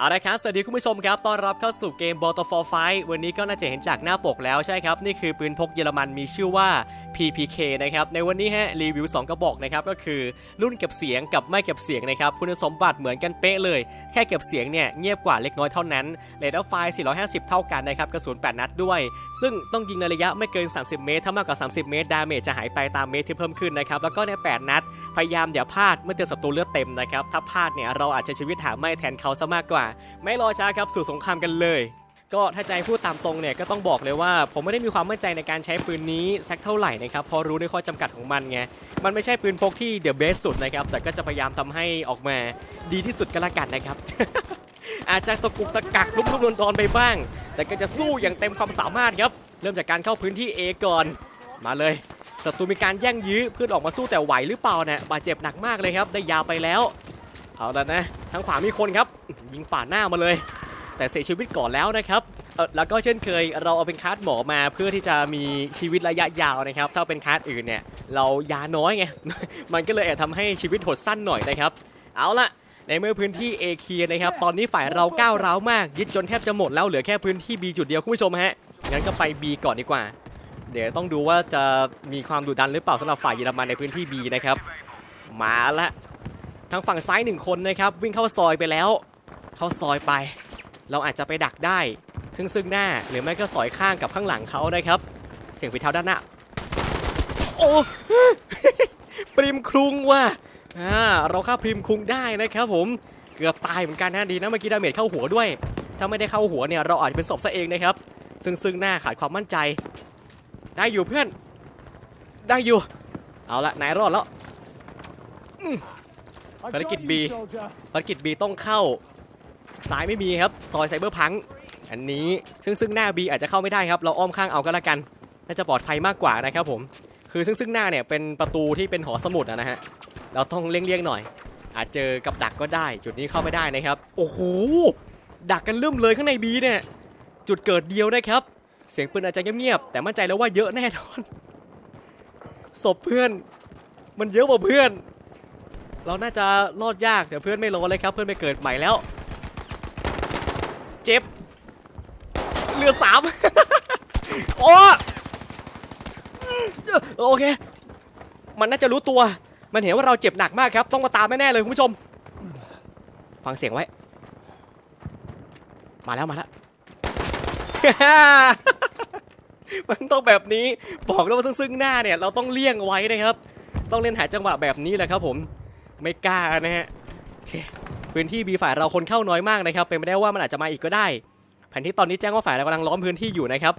เอาละครับ สวัสดีคุณผู้ชมครับ ต้อนรับเข้าสู่เกม b a t t l e f o r Fight วันนี้ก็น่าจะเห็นจากหน้าปกแล้วใช่ครับ นี่คือปืนพกเยอรมันมีชื่อว่า PPK นะครับ ในวันนี้ฮะรีวิว 2 กระบอกนะครับ ก็คือรุ่นเก็บเสียงกับไม่เก็บเสียงนะครับ คุณสมบัติเหมือนกันเป๊ะเลย แค่เก็บเสียงเนี่ยเงียบกว่าเล็กน้อยเท่านั้นเรดาร์ไฟ450 เท่ากันนะครับ กระสุน 8 นัดด้วย ซึ่งต้องยิงในระยะไม่เกิน 30 เมตร ถ้ามากกว่า 30 เมตร ดาเมจจะหายไปตามเมตรที่เพิ่มขึ้นนะครับ แล้วก็ใน 8 นัด พยายามอย่าพลาดเมื่อเจอศัตรูเลือดเต็มนะครับ ถ้าพลาดเนี่ยเราอาจจะชีวิตหาไม่แทนเขาซะมากกว่าไม่รอช้าครับสู่สงครามกันเลย ก็ถ้าใจพูดตามตรงเนี่ยก็ต้องบอกเลยว่า ผมไม่ได้มีความมั่นใจในการใช้ปืนนี้สักเท่าไหร่นะครับพอรู้ในข้อจำกัดของมันไงมันไม่ใช่ปืนพกที่เดอะเบสสุดนะครับแต่ก็จะพยายามทำให้ออกมาดีที่สุดก็แล้วกันนะครับอาจจะตะกุกตะกักลุกลุกนอนไปบ้าง แต่ก็จะสู้อย่างเต็มความสามารถครับ เริ่มจากการเข้าพื้นที่ A ก่อน มาเลยศัตรูมีการแย่งยื้อเพื่อนออกมาสู้แต่ไหวหรือเปล่าเนี่ยบาดเจ็บหนักมากเลยครับ ได้ยาวไปแล้ว เอาล้วนะทางขวามีคนครับ ยิงฝ่าหน้ามาเลย แต่เสียชีวิตก่อนแล้วนะครับแล้วก็เช่นเคยเราเอาเป็นคาร์ดหมอมาเพื่อที่จะมีชีวิตระยะยาวนะครับ ถ้าเป็นคาร์ดอื่นเนี่ยเรายาน้อยไง มันก็เลยแอบทำให้ชีวิตหดสั้นหน่อยนะครับ เอาละในเมื่อพื้นที่ A เคียนะครับ ตอนนี้ฝ่ายเราก้าวร้าวมาก ยึดจนแทบจะหมดแล้วเหลือแค่พื้นที่ B จุดเดียวคุณผู้ชมฮะ งั้นก็ไป B ก่อนดีกว่า เดี๋ยวต้องดูว่าจะมีความดุดันหรือเปล่าสำหรับฝ่ายเยอรมันในพื้นที่ B นะครับ มาละ ทางฝั่งซ้ายหนึ่งคนนะครับวิ่งเข้าซอยไปแล้ว เข้าซอยไป เราอาจจะไปดักได้ ซึ่งซึ่งหน้าหรือไม่ก็สอยข้างกับข้างหลังเขานะครับ เสียงฝีเท้าด้านหน้าโอ้ปริมครุงว่ะอ่าเราฆ่าพริมครุงได้นะครับผมเกือบตายเหมือนกันนะดีนะเมื่อกี้ดาเมจเข้าหัวด้วย ถ้าไม่ได้เข้าหัวเนี่ยเราอาจจะเป็นศพซะเองนะครับ ซึ่งซึ่งหน้าขาดความมั่นใจ ได้อยู่เพื่อน ได้อยู่ เอาละนายรอดแล้ว ภารกิจ B ภารกิจ B ต้องเข้าซ้ายไม่มีครับซอยไซเบอร์พังก์อันนี้ซึ่งซึ่งหน้า B อาจจะเข้าไม่ได้ครับเราอ้อมข้างเอาก็แล้วกันน่าจะปลอดภัยมากกว่านะครับผมคือซึ่งซึ่งหน้าเนี่ยเป็นประตูที่เป็นหอสมุดอะนะฮะเราต้องเลี่ยงๆหน่อย อาจเจอกับดักก็ได้ จุดนี้เข้าไม่ได้นะครับโอ้โหดักกันเริ่มเลยข้างใน B เนี่ยจุดเกิดเดียวนะครับเสียงปืนอาจจะเงียบๆแต่มั่นใจแล้วว่าเยอะแน่นอนศพเพื่อน มันเยอะกว่าเพื่อน เราน่าจะรอดยากเดี๋ยวเพื่อนไม่รอเลยครับ เพื่อนไปเกิดใหม่แล้ว เจ็บเหลือสามโอ้โอเค มันน่าจะรู้ตัว มันเห็นว่าเราเจ็บหนักมากครับ ต้องมาตามแน่ๆเลยคุณผู้ชม ฟังเสียงไว้ มาแล้วมาแล้วมันต้องแบบนี้บอกแล้วว่าซึ่งซึ่งหน้าเนี่ย เราต้องเลี่ยงไว้นะครับ ต้องเล่นหาจังหวะแบบนี้แหละครับผม ไม่กล้านะฮะพื้นที่บีฝ่ายเราคนเข้าน้อยมากนะครับ เป็นไปได้ว่ามันอาจจะมาอีกก็ได้ แผนที่ตอนนี้แจ้งว่าฝ่ายเรากำลังล้อมพื้นที่อยู่นะครับ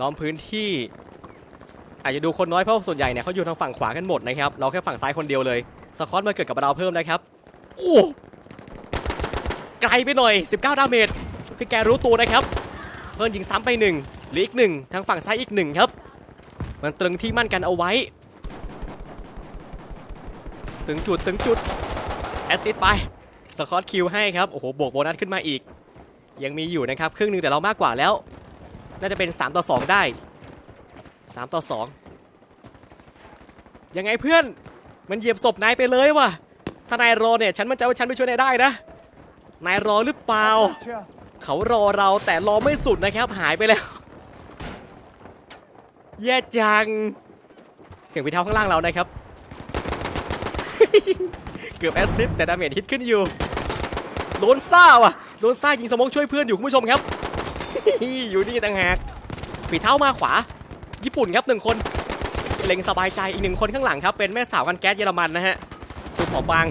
ล้อมพื้นที่ อาจจะดูคนน้อยเพราะส่วนใหญ่เนี่ยเขาอยู่ทางฝั่งขวากันหมดนะครับ เราแค่ฝั่งซ้ายคนเดียวเลยสคอตมาเกิดกับเราเพิ่มนะครับ โอ้ไกลไปหน่อย 19 ดาเมจพี่แกรู้ตัวนะครับ เพิ่นยิงซ้ำไปหนึ่งหลืออีกหนึ่งทางฝั่งซ้ายอีกหนึ่งครับ มันตรึงที่มั่นกันเอาไว้ ตึงจุดตึงจุดแอสซิดไปสกอตคิวให้ครับโอ้โหบวกโบนัสขึ้นมาอีก ยังมีอยู่นะครับครึ่งหนึงแต่เรามากกว่าแล้ว น่าจะเป็น 3 ต่อ 2 ได้ 3 ต่อ 2 ยังไงเพื่อนมันเหยียบศพนายไปเลยว่ะถ้านายรอเนี่ยฉันมั่นใจว่าฉันไปช่วยนายได้นะนายรอหรือเปล่า เขารอเราแต่รอไม่สุดนะครับหายไปแล้ว แย่จัง เสียงวิเท้าข้างล่างเรานะครับ เกือบแอสซิสแต่ดาเมจฮิตขึ้นอยู่โดนซ่าว่ะโดนซ่ายิงสมองช่วยเพื่อนอยู่คุณผู้ชมครับ อยู่นี่ต่างหากฝีเท้ามาขวา ญี่ปุ่นครับหนึ่งคนเล็งสบายใจอีกหนึ่งคนข้างหลังครับ เป็นแม่สาวกันแก๊สเยอรมันนะฮะตัวผอมบาง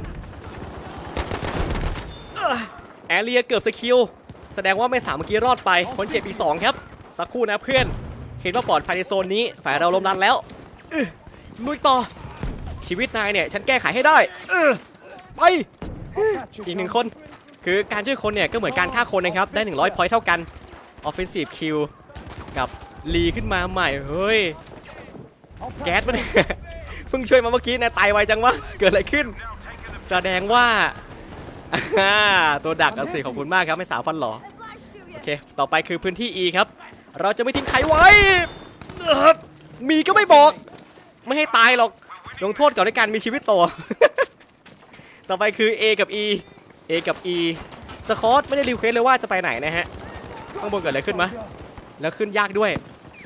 เอ้อแอเรียเกือบสกิลแสดงว่าแม่สาวเมื่อกี้รอดไป คนเจ็บอีกสองครับ สักครู่นะเพื่อน เห็นว่าปลอดภัยในโซนนี้ ฝ่ายเราล้มดันแล้วลุยต่อ ชีวิตนายเนี่ยฉันแก้ไขให้ได้เออไปอีกหนึ่งคน คือการช่วยคนเนี่ยก็เหมือนการฆ่าคนนะครับ ได้ 100พอยต์เท่ากัน Offensive Kill กับรีขึ้นมาใหม่เฮ้ยแก๊สมันยเพิ่งช่วยมาเมื่อกี้นะตายไวจังวะเกิดอะไรขึ้น แสดงว่าตัวดักอะสิขอบคุณมากครับไม่สาวฟันหล่อโอเค ต่อไปคือพื้นที่ E ครับ เราจะไม่ทิ้งใครไว้มีก็ไม่บอก ไม่ให้ตายหรอก ลงโทษก่อนด้วยการมีชีวิตต่อ ต่อไปคือ A กับ E A กับ E สคอตไม่ได้รีเควสเลยว่าจะไปไหนนะฮะ ข้างบนเกิดอะไรขึ้นมะ แล้วขึ้นยากด้วย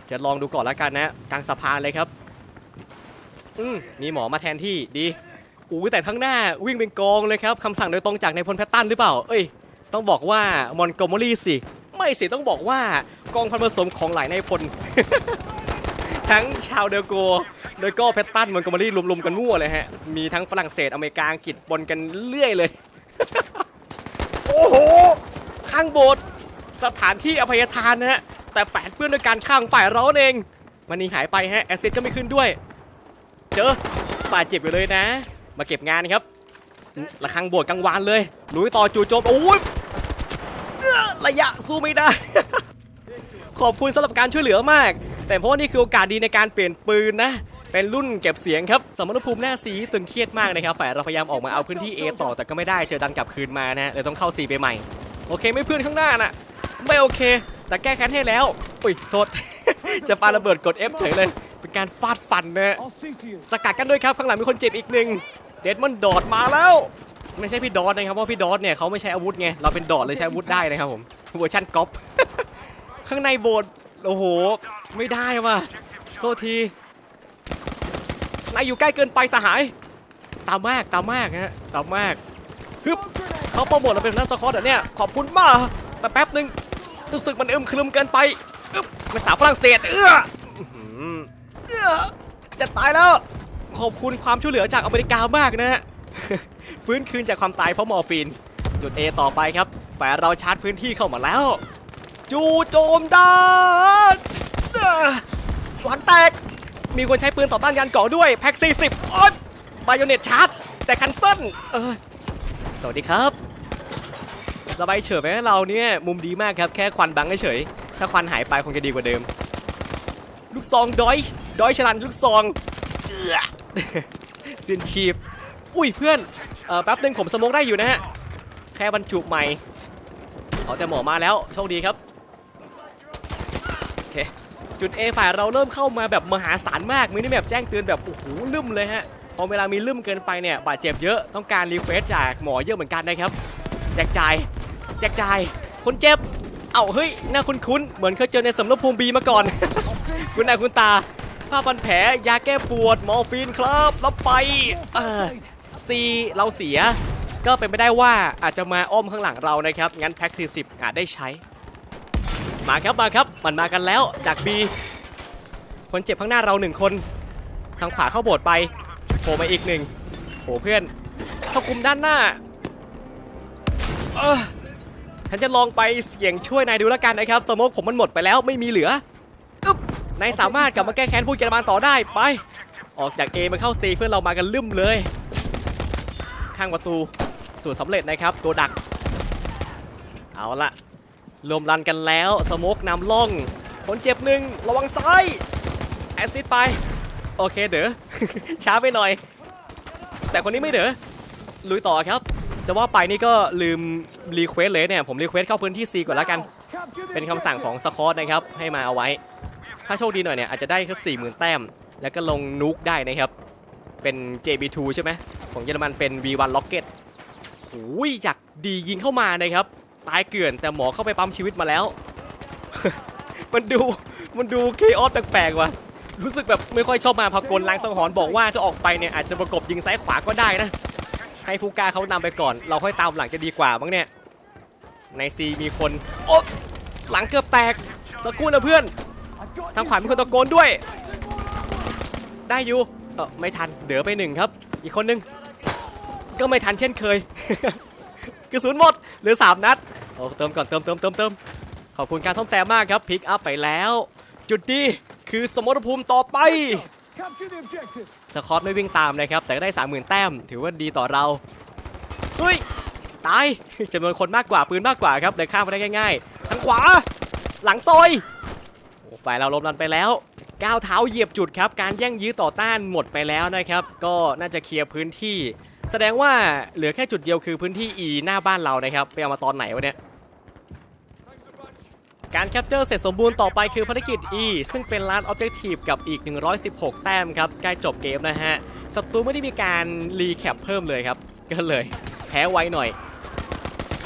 จะลองดูก่อนล้วกันนะกลางสะพานเลยครับ อืมมีหมอมาแทนที่ดีอู้แต่ข้งหน้าวิ่งเป็นกองเลยครับคำสั่งโดยตรงจากในพลแพตตันหรือเปล่า เอ้ย ต้องบอกว่ามอนโกเมอรี่สิ ไม่สิต้องบอกว่ากองพันผสมของหลายนายพล ทั้งชาวเดลโกโดยก็แพตตันมอนโกมอรี่รวมๆกันมั่วเลยฮะ มีทั้งฝรั่งเศสอเมริกาอังกฤษปนกันเรื่อยเลย โอ้โห ข้างโบสถ์สถานที่อภัยทานนะฮะ แต่แปดเปื้อนด้วยการข้างฝ่ายเราเอง มันนี่หายไปฮะ แอสซิดก็ไม่ขึ้นด้วย เจอบาดเจ็บอยู่เลยนะ มาเก็บงานครับระฆังโบสถ์กลางวานเลยลุยต่อจู่โจมโอ้ยระยะสู้ไม่ได้ ขอบคุณสำหรับการช่วยเหลือมาก แต่เพราะว่านี่คือโอกาสดีในการเปลี่ยนปืนนะเป็นรุ่นเก็บเสียงครับ สมรภูมิหน้าซีตึงเครียดมากนะครับ ฝ่ายเราพยายามออกมาเอาพื้นที่ A ต่อแต่ก็ไม่ได้เจอดันกลับคืนมานะเลยต้องเข้า C ไปใหม่ โอเคไม่เพื่อนข้างหน้าน่ะ ไม่โอเค แต่แก้แค้นให้แล้ว อุ้ยโทษ จะปาระเบิดกด F เฉยเลย เป็นการฟาดฟันนะสกัดกันด้วยครับ ข้างหลังมีคนเจ็บอีกหนึ่งเดดมันดอดมาแล้ว ไม่ใช่พี่ดอดนะครับเพราะพี่ดอดเนี่ยเขาไม่ใช้อาวุธไงเราเป็นดอดเลยใช้อาวุธได้นะครับผมเวอร์ชันก๊อป ข้างในโบสถ์โอ้โห ไม่ได้ว่ะ โทษทีนายอยู่ใกล้เกินไปสหาย ตามมากตามมากฮะตามมากฮึบเขาโปรโมทเราเป็นนักสกอตเหรอเนี่ย ขอบคุณมาก แต่แป๊บหนึ่งรู้สึกมันอึมครึมเกินไปอึบภาษาฝรั่งเศส เอื้อเอื้อจะตายแล้ว ขอบคุณความช่วยเหลือจากอเมริกามากนะฮะ ฟื้นคืนจากความตายเพราะมอร์ฟีน จุด A ต่อไปครับแฝ่เราชาร์จพื้นที่เข้ามาแล้ว จูโจมดานหลังแตก มีคนใช้ปืนต่อต้านการก่อด้วย แพ็ก 40อ๊อดบายเนตชาร์จ แต่คันเซิลเออสวัสดีครับ สบายเฉยไหมเราเนี่ย มุมดีมากครับ แค่ควันบังเฉย ถ้าควันหายไปคงจะดีกว่าเดิม ลูกซองดอยดอยชลันลูกซองเสินชีพ อุ้ยเพื่อนเออแป๊บหนึงผมสโมกได้อยู่นะฮะ แค่บรรจุใหม่ เอาแต่หมอมาแล้ว โชคดีครับ จุด A ฝ่ายเราเริ่มเข้ามาแบบมหาศาลมากมินิแมปแจ้งเตือนแบบโอ้โหลืมเลยฮะพอเวลามีลืมเกินไปเนี่ยบาดเจ็บเยอะต้องการรีเควสจากหมอเยอะเหมือนกันนะครับแจกจ่ายแจกจ่ายคนเจ็บเอ้าเฮ้ยหน้าคุ้นๆเหมือนเคยเจอในสำรบภูมิบีมาก่อน คุณหน้าคุณตาผ้าพันแผลยาแก้ปวดมอร์ฟีนครับรับไปอซีเราเสีย ก็เป็นไปได้ว่าอาจจะมาอ้อมข้างหลังเรานะครับงั้นแพ็ก40อาจได้ใช้ มาครับมาครับ มันมากันแล้วจาก B คนเจ็บข้างหน้าเราหนึ่งคน ทางขวาเข้าโบสถ์ไปโผล่มาอีกหนึ่งโหเพื่อนเขาคุมด้านหน้าเออฉันจะลองไปเสี่ยงช่วยนายดูแล้วกันนะครับสโมกผมมันหมดไปแล้วไม่มีเหลือนายสามารถกลับมาแก้แค้นพวกเยอรมันต่อได้ไป ออกจาก A มาเข้า C เพื่อนเรามากันลืมเลย ข้างประตูสูตรสำเร็จนะครับตัวดัก เอาละ รวมรันกันแล้วสโมกนำล่องคนเจ็บหนึ่งระวังซ้ายแอซิดไป โอเคเด๋อช้าไปหน่อย แต่คนนี้ไม่เด๋อลุยต่อครับ จะว่าไปนี่ก็ลืมรีเควสเลยเนี่ย ผมรีเควสเข้าพื้นที่ C ก่อนแล้วกัน เป็นคำสั่งของสคอตนะครับ ให้มาเอาไว้ ถ้าโชคดีหน่อยเนี่ยอาจจะได้แค่สี่หมื่นแต้ม แล้วก็ลงนุกได้นะครับ เป็น JB2 ใช่ไหมของเยอรมันเป็น V1 Rocket โอ้ยจากดียิงเข้ามานะครับ ตายเกลื่อนแต่หมอเข้าไปปั๊มชีวิตมาแล้ว มันดูมันดูเคออสแปลกๆว่ะรู้สึกแบบไม่ค่อยชอบมาพากลล้างสังหรณ์บอกว่าถ้าออกไปเนี่ยอาจจะประกบยิงซ้ายขวาก็ได้นะ ให้ผู้กล้าเขานำไปก่อน เราค่อยตามหลังจะดีกว่าบ้างเนี่ยในซีมีคนโอ๊ะหลังเกือบแตกสักครู่นะเพื่อนทางขวามีคนตะโกนด้วย ได้อยู่เออไม่ทันเดือไปหนึ่งครับ อีกคนนึงก็ไม่ทันเช่นเคย กระสุนหมดเหลือ 3 นัดโอ้เติมก่อนเติมเติมเติมเติมขอบคุณการท่อมแซมมากครับพิกอัพไปแล้ว จุดดีคือสมรภูมิต่อไป Capture the objective. สคอตไม่วิ่งตามนะครับ แต่ก็ได้ 30,000 แต้ม ถือว่าดีต่อเราเฮ้ยตายจำนวนคนมากกว่าปืนมากกว่าครับเลยข้ามไปได้ง่ายๆทางขวา หลังซอยโอ้ฝ่ายเราล้มลันไปแล้วก้าวเท้าเหยียบจุดครับ การแย่งยื้อต่อต้านหมดไปแล้วนะครับ ก็น่าจะเคลียร์พื้นที่ แสดงว่าเหลือแค่จุดเดียวคือพื้นที่ E หน้าบ้านเรานะครับ ไปเอามาตอนไหนวะเนี่ย การแคปเจอร์เสร็จสมบูรณ์ต่อไปคือภารกิจ E ซึ่งเป็นล้านออบเจกตีฟกับอีก 116 แต้มครับ ใกล้จบเกมนะฮะ ศัตรูไม่ได้มีการรีแคปเพิ่มเลยครับ ก็เลยแพ้ไวหน่อย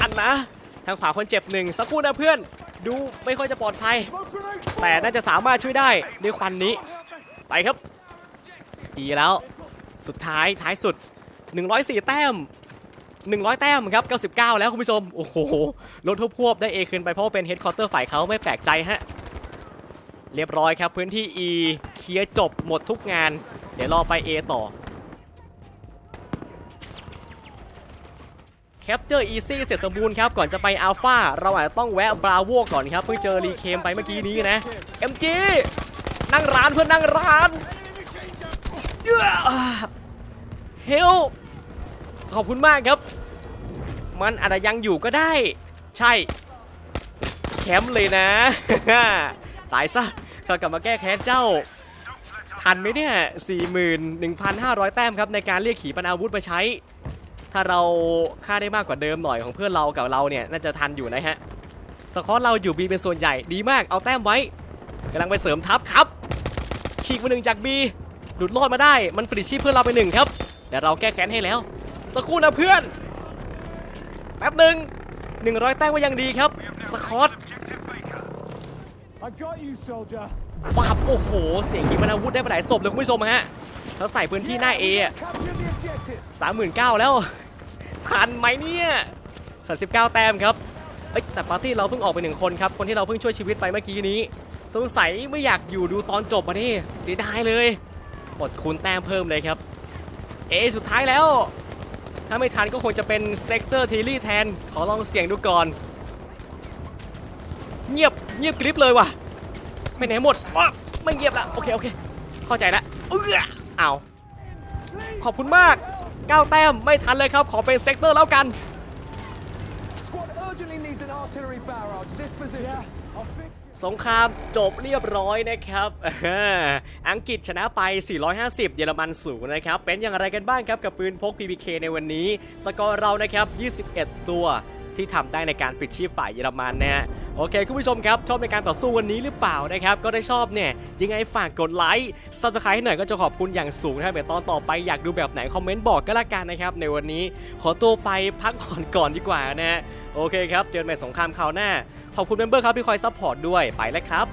อันนะ ทางขวาคนเจ็บหนึ่งสักครู่นะเพื่อน ดูไม่ค่อยจะปลอดภัย แต่น่าจะสามารถช่วยได้ด้วยควันนี้ ไปครับดีแล้ว สุดท้ายท้ายสุด 104 แต้ม 100 แต้มครับ 99 แล้วคุณผู้ชม โอ้โหลดทุบควบได้ A ขึ้นไปเพราะาเป็นเฮดคอร์เตอร์ฝ่ายเขาไม่แปลกใจฮะ เรียบร้อยครับพื้นที่ E เคลียร์จบหมดทุกงาน เดี๋ยวรอไป A ต่อแคปเจอร์อีซี่เสร็จสมบูรณ์ครับ ก่อนจะไปอัลฟาเราอาจจะต้องแวะบราโวก่อนครับ เพิ่งเจอรีเคมไปเมื่อกี้นี้นะ MG นั่งร้านเพื่อนนั่งร้านเฮล ขอบคุณมากครับ มันอาจจะยังอยู่ก็ได้ ใช่ แคมป์เลยนะ ตายซะเขากลับมาแก้แค้นเจ้า ทันไหมเนี่ย 41,500 แต้มครับในการเรียกขีปนาวุธมาใช้ ถ้าเราฆ่าได้มากกว่าเดิมหน่อยของเพื่อนเรากับเราเนี่ย น่าจะทันอยู่นะฮะ สกอตเราอยู่บีเป็นส่วนใหญ่ดีมากเอาแต้มไว้กำลังไปเสริมทัพครับฉีกมาหนึ่งจากบีหลุดรอดมาได้ มันปลิดชีพเพื่อนเราไปหนึ่งครับ แต่เราแก้แค้นให้แล้ว สักครู่นะเพื่อน แป๊บหนึ่ง100 แต้มก็ยังดีครับ สกอต I got you, soldier. ปับโอ้โห เสียงขีปนาวุธได้ไปหลายศพเลยคุณผู้ชมฮะเขาใส่พื้นที่หน้าเออะ Capture the objective. สามหมื่นเก้าแล้ว ทันไหมเนี่ยสามสิบเก้าแต้มครับเอ้ยแต่ปาร์ตี้เราเพิ่งออกไปหนึ่งคนครับ คนที่เราเพิ่งช่วยชีวิตไปเมื่อกี้นี้ สงสัยไม่อยากอยู่ดูตอนจบมานี่เสียดายเลย อดคูณแต้มเพิ่มเลยครับ เอสุดท้ายแล้ว ถ้าไม่ทันก็คงจะเป็นเซกเตอร์ทีลี่แทน ขอลองเสี่ยงดูก่อน เงียบเงียบกริบเลยว่ะไปไหนหมดอ๊ะไม่เงียบละโอเคโอเค เข้าใจละเออเอาขอบคุณมาก9แต้มไม่ทันเลยครับ ขอเป็นเซกเตอร์แล้วกัน Squad urgently needs an artillery barrage. This position. I'll fix it. สงครามจบเรียบร้อยนะครับ อังกฤษชนะไป 450 เยอรมันสูงนะครับ เป็นอย่างไรกันบ้างครับกับปืนพก PPK ในวันนี้ สกอร์เรานะครับ 21 ตัว ที่ทำได้ในการปิดชีพฝ่ายเยอรมันนะฮะโอเคคุณผู้ชมครับ ชอบในการต่อสู้วันนี้หรือเปล่านะครับก็ได้ชอบเนี่ยยังไงฝากกดไลค์ซับสไครต์ให้หน่อยก็จะขอบคุณอย่างสูงนะครับเดี๋ยวตอนต่อไปอยากดูแบบไหนคอมเมนต์บอกก็แล้วกันนะครับในวันนี้ขอตัวไปพักผ่อนก่อนดีกว่านะฮะโอเคครับเจอกันใหม่สงครามคราวหน้าขอบคุณเมมเบอร์ครับที่คอยซัพพอร์ตด้วยไปแล้วครับ